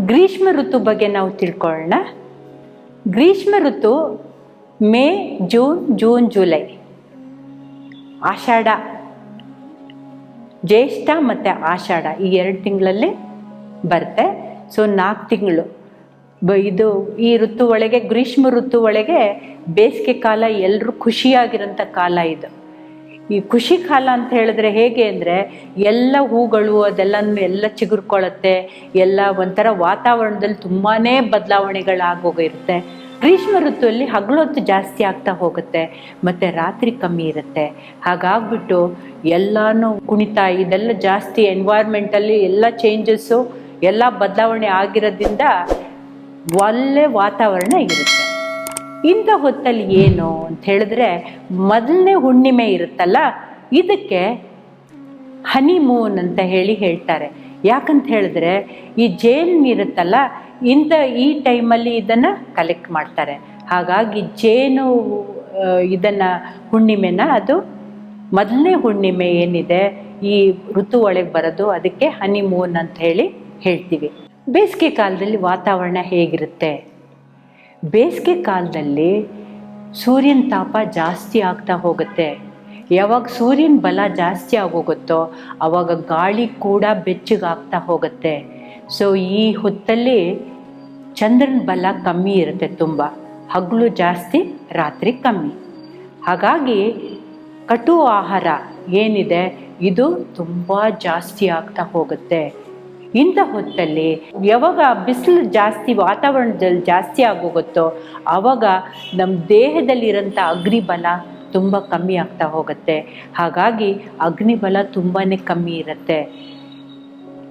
ಗ್ರೀಷ್ಮ ಋತು ಬಗ್ಗೆ ನಾವು ತಿಳ್ಕೊಳ್ಳೋಣ. ಗ್ರೀಷ್ಮ ಋತು ಮೇ, ಜೂನ್ ಜೂನ್, ಜುಲೈ. ಆಷಾಢ. ಜ್ಯೇಷ್ಠ ಮತ್ತು ಆಷಾಢ ಈ ಎರಡು ತಿಂಗಳಲ್ಲಿ ಬರುತ್ತೆ. ಸೊ ನಾಲ್ಕು ತಿಂಗಳು. ಬ, ಇದು ಈ ಋತು ಒಳಗೆ, ಗ್ರೀಷ್ಮ ಋತು ಒಳಗೆ ಬೇಸಿಗೆ ಕಾಲ ಎಲ್ಲರೂ ಖುಷಿಯಾಗಿರೋಂಥ ಕಾಲ ಇದು. ಈ ಖುಷಿ ಕಾಲ ಅಂತ ಹೇಳಿದ್ರೆ ಹೇಗೆ ಅಂದರೆ ಎಲ್ಲ ಹೂಗಳು ಅದೆಲ್ಲನೂ ಎಲ್ಲ ಚಿಗುರ್ಕೊಳ್ಳುತ್ತೆ ಎಲ್ಲ ಒಂಥರ ವಾತಾವರಣದಲ್ಲಿ ತುಂಬಾ ಬದಲಾವಣೆಗಳಾಗೋಗಿರುತ್ತೆ. ಗ್ರೀಷ್ಮ ಋತುವಲ್ಲಿ ಹಗಲೊತ್ತು ಜಾಸ್ತಿ ಆಗ್ತಾ ಹೋಗುತ್ತೆ, ಮತ್ತು ರಾತ್ರಿ ಕಮ್ಮಿ ಇರುತ್ತೆ. ಹಾಗಾಗ್ಬಿಟ್ಟು ಎಲ್ಲನೂ ಕುಣಿತ, ಇದೆಲ್ಲ ಜಾಸ್ತಿ ಎನ್ವೈರ್ಮೆಂಟಲ್ಲಿ ಎಲ್ಲ ಚೇಂಜಸ್ಸು ಎಲ್ಲ ಬದಲಾವಣೆ ಆಗಿರೋದ್ರಿಂದ ಒಳ್ಳೆ ವಾತಾವರಣ ಇರುತ್ತೆ. ಇಂಥ ಹೊತ್ತಲ್ಲಿ ಏನು ಅಂತ ಹೇಳಿದ್ರೆ ಮೊದಲನೇ ಹುಣ್ಣಿಮೆ ಇರುತ್ತಲ್ಲ, ಇದಕ್ಕೆ ಹನಿಮೂನ್ ಅಂತ ಹೇಳಿ ಹೇಳ್ತಾರೆ. ಯಾಕಂತ ಹೇಳಿದ್ರೆ ಈ ಜೇನು ಇರುತ್ತಲ್ಲ, ಇಂಥ ಈ ಟೈಮಲ್ಲಿ ಇದನ್ನು ಕಲೆಕ್ಟ್ ಮಾಡ್ತಾರೆ. ಹಾಗಾಗಿ ಜೇನು ಇದನ್ನು ಹುಣ್ಣಿಮೆನ ಅದು ಮೊದಲನೇ ಹುಣ್ಣಿಮೆ ಏನಿದೆ, ಈ ಋತು ಒಳಗೆ ಬರೋದು, ಅದಕ್ಕೆ ಹನಿಮೂನ್ ಅಂತ ಹೇಳಿ ಹೇಳ್ತೀವಿ. ಬೇಸಿಗೆ ಕಾಲದಲ್ಲಿ ವಾತಾವರಣ ಹೇಗಿರುತ್ತೆ? ಬೇಸಿಗೆ ಕಾಲದಲ್ಲಿ ಸೂರ್ಯನ ತಾಪ ಜಾಸ್ತಿ ಆಗ್ತಾ ಹೋಗುತ್ತೆ. ಯಾವಾಗ ಸೂರ್ಯನ ಬಲ ಜಾಸ್ತಿ ಆಗೋಗುತ್ತೋ ಆವಾಗ ಗಾಳಿ ಕೂಡ ಬೆಚ್ಚಗಾಗ್ತಾ ಹೋಗುತ್ತೆ. ಸೊ ಈ ಹೊತ್ತಲ್ಲಿ ಚಂದ್ರನ ಬಲ ಕಮ್ಮಿ ಇರುತ್ತೆ ತುಂಬ. ಹಗಲು ಜಾಸ್ತಿ, ರಾತ್ರಿ ಕಮ್ಮಿ. ಹಾಗಾಗಿ ಕಟು ಆಹಾರ ಏನಿದೆ, ಇದು ತುಂಬ ಜಾಸ್ತಿ ಆಗ್ತಾ ಹೋಗುತ್ತೆ. ಇಂಥ ಹೊತ್ತಲ್ಲಿ ಯಾವಾಗ ಬಿಸಿಲು ಜಾಸ್ತಿ, ವಾತಾವರಣದಲ್ಲಿ ಜಾಸ್ತಿ ಆಗೋಗುತ್ತೋ, ಆವಾಗ ನಮ್ಮ ದೇಹದಲ್ಲಿರೋಂಥ ಅಗ್ನಿಬಲ ತುಂಬ ಕಮ್ಮಿ ಆಗ್ತಾ ಹೋಗುತ್ತೆ. ಹಾಗಾಗಿ ಅಗ್ನಿಬಲ ತುಂಬಾ ಕಮ್ಮಿ ಇರುತ್ತೆ.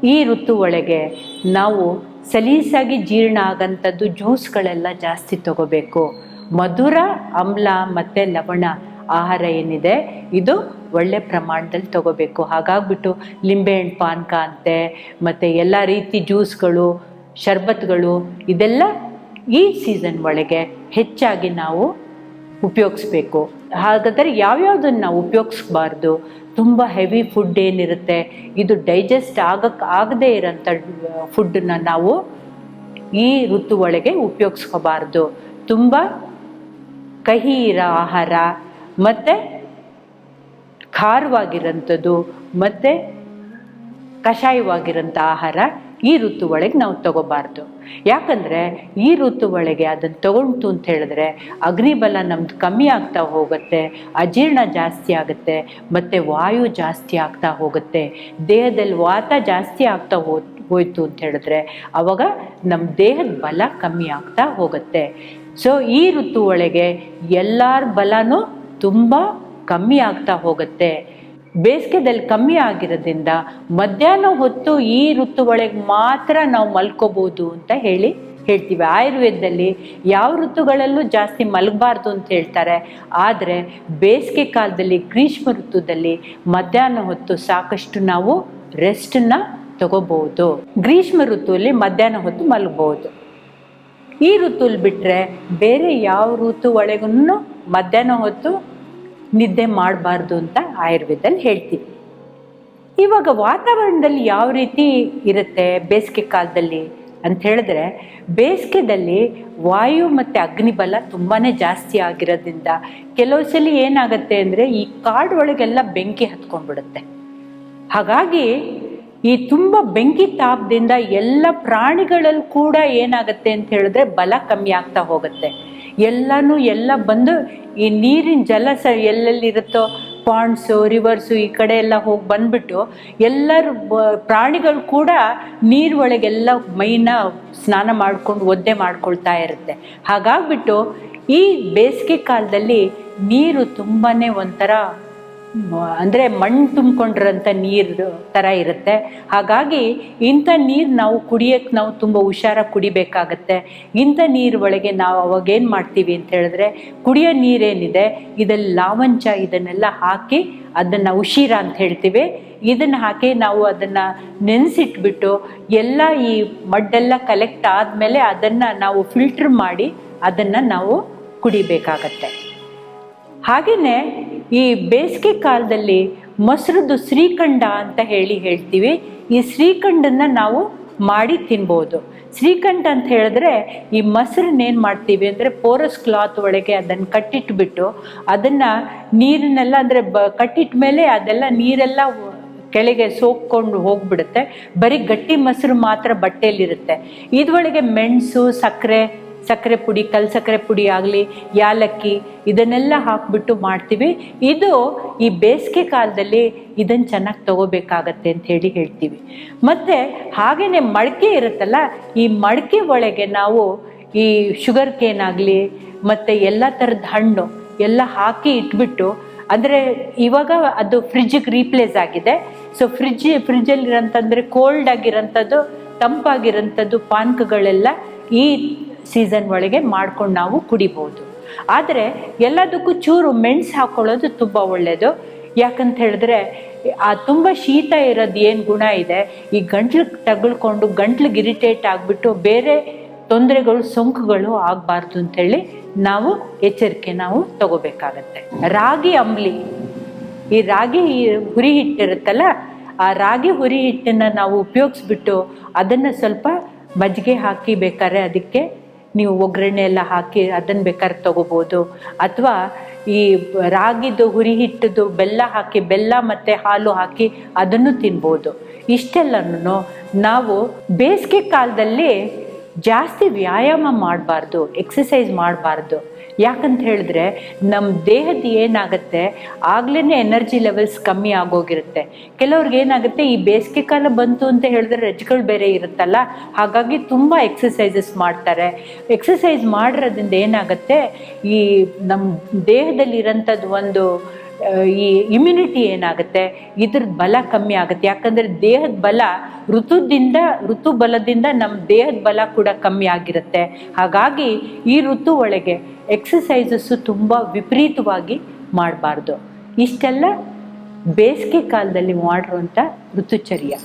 ಈ ಋತು ಒಳಗೆ ನಾವು ಸಲೀಸಾಗಿ ಜೀರ್ಣ ಆಗಂಥದ್ದು ಜ್ಯೂಸ್ಗಳೆಲ್ಲ ಜಾಸ್ತಿ ತಗೋಬೇಕು. ಮಧುರ, ಅಮ್ಲ ಮತ್ತು ಲವಣ ಆಹಾರ ಏನಿದೆ, ಇದು ಒಳ್ಳೆ ಪ್ರಮಾಣದಲ್ಲಿ ತಗೋಬೇಕು. ಹಾಗಾಗ್ಬಿಟ್ಟು ಲಿಂಬೆಹಣ್ಣು ಪಾನಕ ಅಂತೆ, ಮತ್ತು ಎಲ್ಲ ರೀತಿ ಜ್ಯೂಸ್ಗಳು, ಶರ್ಬತ್ಗಳು, ಇದೆಲ್ಲ ಈ ಸೀಸನ್ ಒಳಗೆ ಹೆಚ್ಚಾಗಿ ನಾವು ಉಪಯೋಗಿಸ್ಬೇಕು. ಹಾಗಾದರೆ ಯಾವ್ಯಾವುದನ್ನು ನಾವು ಉಪಯೋಗಿಸ್ಬಾರ್ದು? ತುಂಬ ಹೆವಿ ಫುಡ್ ಏನಿರುತ್ತೆ, ಇದು ಡೈಜೆಸ್ಟ್ ಆಗಕ್ಕೆ ಆಗದೇ ಇರೋಂಥ ಫುಡ್ಡನ್ನು ನಾವು ಈ ಋತು ಒಳಗೆ ಉಪಯೋಗಿಸ್ಕೋಬಾರ್ದು. ತುಂಬ ಕಹಿ ಇರೋ ಆಹಾರ ಮತ್ತು ಖಾರವಾಗಿರೋಂಥದ್ದು, ಮತ್ತು ಕಷಾಯವಾಗಿರೋಂಥ ಆಹಾರ ಈ ಋತು ಒಳಗೆ ನಾವು ತಗೋಬಾರ್ದು. ಯಾಕಂದರೆ ಈ ಋತು ಒಳಗೆ ಅದನ್ನು ತಗೊಳ್ತು ಅಂತ ಹೇಳಿದ್ರೆ ಅಗ್ನಿಬಲ ನಮ್ದು ಕಮ್ಮಿ ಆಗ್ತಾ ಹೋಗುತ್ತೆ, ಅಜೀರ್ಣ ಜಾಸ್ತಿ ಆಗುತ್ತೆ, ಮತ್ತು ವಾಯು ಜಾಸ್ತಿ ಆಗ್ತಾ ಹೋಗುತ್ತೆ, ದೇಹದಲ್ಲಿ ವಾತ ಜಾಸ್ತಿ ಆಗ್ತಾ ಹೋ, ಹೋಯ್ತು ಅಂತ ಹೇಳಿದ್ರೆ ಅವಾಗ ನಮ್ಮ ದೇಹದ ಬಲ ಕಮ್ಮಿ ಆಗ್ತಾ ಹೋಗುತ್ತೆ. ಸೊ ಈ ಋತು ಒಳಗೆ ಎಲ್ಲರ ಬಲನೂ ತುಂಬ ಕಮ್ಮಿ ಆಗ್ತಾ ಹೋಗುತ್ತೆ. ಬೇಸಿಗೆದಲ್ಲಿ ಕಮ್ಮಿ ಆಗಿರೋದ್ರಿಂದ ಮಧ್ಯಾಹ್ನ ಹೊತ್ತು ಈ ಋತು ಒಳಗೆ ಮಾತ್ರ ನಾವು ಮಲ್ಕೋಬೋದು ಅಂತ ಹೇಳಿ ಹೇಳ್ತೀವಿ. ಆಯುರ್ವೇದದಲ್ಲಿ ಯಾವ ಋತುಗಳಲ್ಲೂ ಜಾಸ್ತಿ ಮಲಗಬಾರ್ದು ಅಂತ ಹೇಳ್ತಾರೆ. ಆದರೆ ಬೇಸಿಗೆ ಕಾಲದಲ್ಲಿ, ಗ್ರೀಷ್ಮ ಋತುದಲ್ಲಿ ಮಧ್ಯಾಹ್ನ ಹೊತ್ತು ಸಾಕಷ್ಟು ನಾವು ರೆಸ್ಟನ್ನ ತಗೋಬಹುದು ಗ್ರೀಷ್ಮ ಋತುವಲ್ಲಿ ಮಧ್ಯಾಹ್ನ ಹೊತ್ತು ಮಲಗಬಹುದು ಈ ಋತುಲ್ ಬಿಟ್ಟರೆ ಬೇರೆ ಯಾವ ಋತು ಒಳಗೂ ಮಧ್ಯಾಹ್ನ ಹೊತ್ತು ನಿದ್ದೆ ಮಾಡಬಾರ್ದು ಅಂತ ಆಯುರ್ವೇದದಲ್ಲಿ ಹೇಳ್ತೀವಿ. ಇವಾಗ ವಾತಾವರಣದಲ್ಲಿ ಯಾವ ರೀತಿ ಇರುತ್ತೆ ಬೇಸಿಗೆ ಕಾಲದಲ್ಲಿ ಅಂತ ಹೇಳಿದ್ರೆ, ಬೇಸಿಗೆದಲ್ಲಿ ವಾಯು ಮತ್ತು ಅಗ್ನಿಬಲ ತುಂಬಾ ಜಾಸ್ತಿ ಆಗಿರೋದ್ರಿಂದ ಕೆಲವು ಸಲ ಏನಾಗುತ್ತೆ ಅಂದರೆ ಈ ಕಾಡು ಒಳಗೆಲ್ಲ ಬೆಂಕಿ ಹತ್ಕೊಂಡ್ಬಿಡುತ್ತೆ. ಹಾಗಾಗಿ ಈ ತುಂಬ ಬೆಂಕಿ ತಾಪದಿಂದ ಎಲ್ಲ ಪ್ರಾಣಿಗಳಲ್ಲಿ ಕೂಡ ಏನಾಗುತ್ತೆ ಅಂತ ಹೇಳಿದ್ರೆ ಬಲ ಕಮ್ಮಿ ಆಗ್ತಾ ಹೋಗುತ್ತೆ. ಎಲ್ಲನೂ ಎಲ್ಲ ಬಂದು ಈ ನೀರಿನ ಜಲ ಸ ಎಲ್ಲೆಲ್ಲಿರುತ್ತೋ ಪಾಂಡ್ಸು ರಿವರ್ಸು ಈ ಕಡೆ ಎಲ್ಲ ಹೋಗಿ ಬಂದ್ಬಿಟ್ಟು ಎಲ್ಲರೂ ಪ್ರಾಣಿಗಳು ಕೂಡ ನೀರು ಒಳಗೆಲ್ಲ ಮೈನ ಸ್ನಾನ ಮಾಡ್ಕೊಂಡು ಒದ್ದೆ ಮಾಡ್ಕೊಳ್ತಾ ಇರುತ್ತೆ. ಹಾಗಾಗ್ಬಿಟ್ಟು ಈ ಬೇಸಿಗೆ ಕಾಲದಲ್ಲಿ ನೀರು ತುಂಬಾ ಒಂಥರ ಅಂದರೆ ಮಣ್ಣು ತುಂಬಿಕೊಂಡಿರೋಂಥ ನೀರು ಥರ ಇರುತ್ತೆ. ಹಾಗಾಗಿ ಇಂಥ ನೀರು ನಾವು ಕುಡಿಯೋಕ್ಕೆ ನಾವು ತುಂಬ ಹುಷಾರಾಗಿ ಕುಡಿಬೇಕಾಗತ್ತೆ. ಇಂಥ ನೀರು ಒಳಗೆ ನಾವು ಅವಾಗೇನು ಮಾಡ್ತೀವಿ ಅಂತ ಹೇಳಿದ್ರೆ ಕುಡಿಯೋ ನೀರೇನಿದೆ ಇದಲ್ಲಿ ಲಾವಂಚ ಇದನ್ನೆಲ್ಲ ಹಾಕಿ ಅದನ್ನು ಉಶೀರ ಅಂತ ಹೇಳ್ತೀವಿ. ಇದನ್ನು ಹಾಕಿ ನಾವು ಅದನ್ನು ನೆನೆಸಿಟ್ಬಿಟ್ಟು ಎಲ್ಲ ಈ ಮಡ್ಡೆಲ್ಲ ಕಲೆಕ್ಟ್ ಆದಮೇಲೆ ಅದನ್ನು ನಾವು ಫಿಲ್ಟ್ರ್ ಮಾಡಿ ಅದನ್ನು ನಾವು ಕುಡಿಬೇಕಾಗತ್ತೆ. ಹಾಗೆಯೇ ಈ ಬೇಸಿಗೆ ಕಾಲದಲ್ಲಿ ಮೊಸರದ್ದು ಶ್ರೀಖಂಡ ಅಂತ ಹೇಳಿ ಹೇಳ್ತೀವಿ. ಈ ಶ್ರೀಖಂಡನ್ನು ನಾವು ಮಾಡಿ ತಿನ್ಬೋದು. ಶ್ರೀಖಂಡ ಅಂತ ಹೇಳಿದ್ರೆ ಈ ಮೊಸರನ್ನ ಏನು ಮಾಡ್ತೀವಿ ಅಂದರೆ ಪೋರಸ್ ಕ್ಲಾತ್ ಒಳಗೆ ಅದನ್ನು ಕಟ್ಟಿಟ್ಬಿಟ್ಟು ಅದನ್ನು ನೀರನ್ನೆಲ್ಲ ಅಂದರೆ ಬ ಕಟ್ಟಿಟ್ಟ ಮೇಲೆ ಅದೆಲ್ಲ ನೀರೆಲ್ಲ ಕೆಳಗೆ ಸೋಕ್ಕೊಂಡು ಹೋಗ್ಬಿಡುತ್ತೆ. ಬರೀ ಗಟ್ಟಿ ಮೊಸರು ಮಾತ್ರ ಬಟ್ಟೆಯಲ್ಲಿರುತ್ತೆ. ಇದ್ರೊಳಗೆ ಮೆಣಸು, ಸಕ್ಕರೆ ಸಕ್ಕರೆ ಪುಡಿ, ಕಲ್ ಸಕ್ಕರೆ ಪುಡಿ ಆಗಲಿ, ಯಾಲಕ್ಕಿ, ಇದನ್ನೆಲ್ಲ ಹಾಕ್ಬಿಟ್ಟು ಮಾಡ್ತೀವಿ. ಇದು ಈ ಬೇಸಿಗೆ ಕಾಲದಲ್ಲಿ ಇದನ್ನು ಚೆನ್ನಾಗಿ ತಗೋಬೇಕಾಗತ್ತೆ ಅಂತ ಹೇಳಿ ಹೇಳ್ತೀವಿ. ಮತ್ತು ಹಾಗೆಯೇ ಮಡಕೆ ಇರುತ್ತಲ್ಲ, ಈ ಮಡಕೆ ಒಳಗೆ ನಾವು ಈ ಶುಗರ್ ಕೇನ್ ಆಗಲಿ, ಮತ್ತು ಎಲ್ಲ ಥರದ ಹಣ್ಣು ಎಲ್ಲ ಹಾಕಿ ಇಟ್ಬಿಟ್ಟು, ಅಂದರೆ ಇವಾಗ ಅದು ಫ್ರಿಜ್ಜಿಗೆ ರೀಪ್ಲೇಸ್ ಆಗಿದೆ. ಸೊ ಫ್ರಿಜ್ ಫ್ರಿಜ್ಜಲ್ಲಿರೋಂಥಂದರೆ ಕೋಲ್ಡ್ ಆಗಿರೋಂಥದ್ದು, ತಂಪಾಗಿರೋಂಥದ್ದು ಪಾನ್ಕಗಳೆಲ್ಲ ಈ ಸೀಸನ್ ಒಳಗೆ ಮಾಡ್ಕೊಂಡು ನಾವು ಕುಡಿಬೋದು. ಆದರೆ ಎಲ್ಲದಕ್ಕೂ ಚೂರು ಮೆಣಸು ಹಾಕ್ಕೊಳ್ಳೋದು ತುಂಬ ಒಳ್ಳೆಯದು ಯಾಕಂತ ಹೇಳಿದ್ರೆ, ಆ ತುಂಬ ಶೀತ ಇರೋದು ಏನು ಗುಣ ಇದೆ? ಈ ಗಂಟ್ಲು ತಗಳ್ಕೊಂಡು ಗಂಟ್ಲಿಗೆ ಇರಿಟೇಟ್ ಆಗಿಬಿಟ್ಟು ಬೇರೆ ತೊಂದರೆಗಳು, ಸೋಂಕುಗಳು ಆಗಬಾರ್ದು ಅಂತೇಳಿ ನಾವು ಎಚ್ಚರಿಕೆ ನಾವು ತಗೋಬೇಕಾಗತ್ತೆ. ರಾಗಿ ಅಂಬ್ಲಿ, ಈ ರಾಗಿ ಹುರಿ ಹಿಟ್ಟಿರುತ್ತಲ್ಲ, ಆ ರಾಗಿ ಹುರಿ ಹಿಟ್ಟನ್ನು ನಾವು ಉಪಯೋಗಿಸ್ಬಿಟ್ಟು ಅದನ್ನು ಸ್ವಲ್ಪ ಮಜ್ಜಿಗೆ ಹಾಕಿ ಬೇಕಾದ್ರೆ ಅದಕ್ಕೆ ನೀವು ಒಗ್ಗರಣೆ ಎಲ್ಲ ಹಾಕಿ ಅದನ್ನು ಬೇಕಾದ್ರೆ ತಗೋಬೋದು. ಅಥವಾ ಈ ರಾಗಿದು ಹುರಿ ಹಿಟ್ಟದ್ದು ಬೆಲ್ಲ ಹಾಕಿ, ಬೆಲ್ಲ ಮತ್ತು ಹಾಲು ಹಾಕಿ ಅದನ್ನು ತಿನ್ಬೋದು. ಇಷ್ಟೆಲ್ಲನೂ ನಾವು ಬೇಸಿಗೆ ಕಾಲದಲ್ಲಿ ಜಾಸ್ತಿ ವ್ಯಾಯಾಮ ಮಾಡಬಾರ್ದು ಎಕ್ಸಸೈಸ್ ಮಾಡಬಾರ್ದು. ಯಾಕಂತ ಹೇಳಿದ್ರೆ ನಮ್ಮ ದೇಹದ ಏನಾಗುತ್ತೆ ಆಗ್ಲೇ ಎನರ್ಜಿ ಲೆವೆಲ್ಸ್ ಕಮ್ಮಿ ಆಗೋಗಿರುತ್ತೆ. ಕೆಲವ್ರಿಗೆ ಏನಾಗುತ್ತೆ, ಈ ಬೇಸಿಗೆ ಕಾಲ ಬಂತು ಅಂತ ಹೇಳಿದ್ರೆ ರಜ್ಗಳು ಬೇರೆ ಇರುತ್ತಲ್ಲ, ಹಾಗಾಗಿ ತುಂಬ ಎಕ್ಸಸೈಸಸ್ ಮಾಡ್ತಾರೆ. ಎಕ್ಸಸೈಸ್ ಮಾಡಿರೋದ್ರಿಂದ ಏನಾಗುತ್ತೆ, ಈ ನಮ್ಮ ದೇಹದಲ್ಲಿರೋಂಥದ್ದು ಒಂದು ಈ ಇಮ್ಯುನಿಟಿ ಏನಾಗುತ್ತೆ? ಇದ್ರದ್ದು ಬಲ ಕಮ್ಮಿ ಆಗುತ್ತೆ. ಯಾಕಂದರೆ ದೇಹದ ಬಲ ಋತುದಿಂದ ಋತು ಬಲದಿಂದ ನಮ್ಮ ದೇಹದ ಬಲ ಕೂಡ ಕಮ್ಮಿ ಆಗಿರುತ್ತೆ. ಹಾಗಾಗಿ ಈ ಋತು ಒಳಗೆ ಎಕ್ಸಸೈಸಸ್ಸು ತುಂಬ ವಿಪರೀತವಾಗಿ ಮಾಡಬಾರ್ದು. ಇಷ್ಟೆಲ್ಲ ಬೇಸಿಗೆ ಕಾಲದಲ್ಲಿ ಮಾಡಿರುವಂಥ ಋತುಚರ್ಯ.